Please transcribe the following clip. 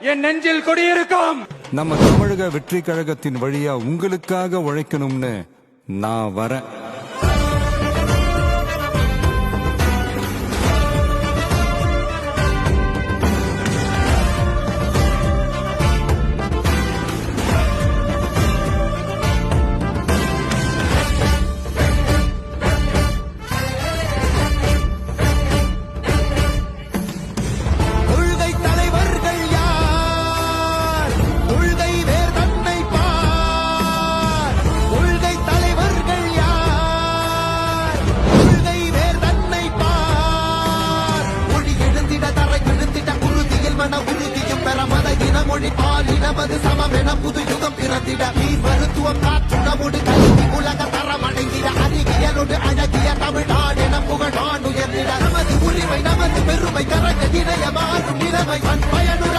என் நெஞ்சில் குடியிருக்கும். நம்ம தமிழக வெற்றி கழகத்தின் வழியா உங்களுக்காக உழைக்கணும்னு நான் வரேன். மொழி பாலினமது சமமென புது யுகம் பிறந்திட. நீர் மருத்துவம் காற்றுணவோடு கல்வி உலக தரம் அடைந்திட அறிவியலோடு அழகிய தமிழ்நாடு என புகழ் நான் உயர்ந்திட. நமது உரிமை நமது பெருமை கரக இணைய மாறும் நிலைமை. பயனு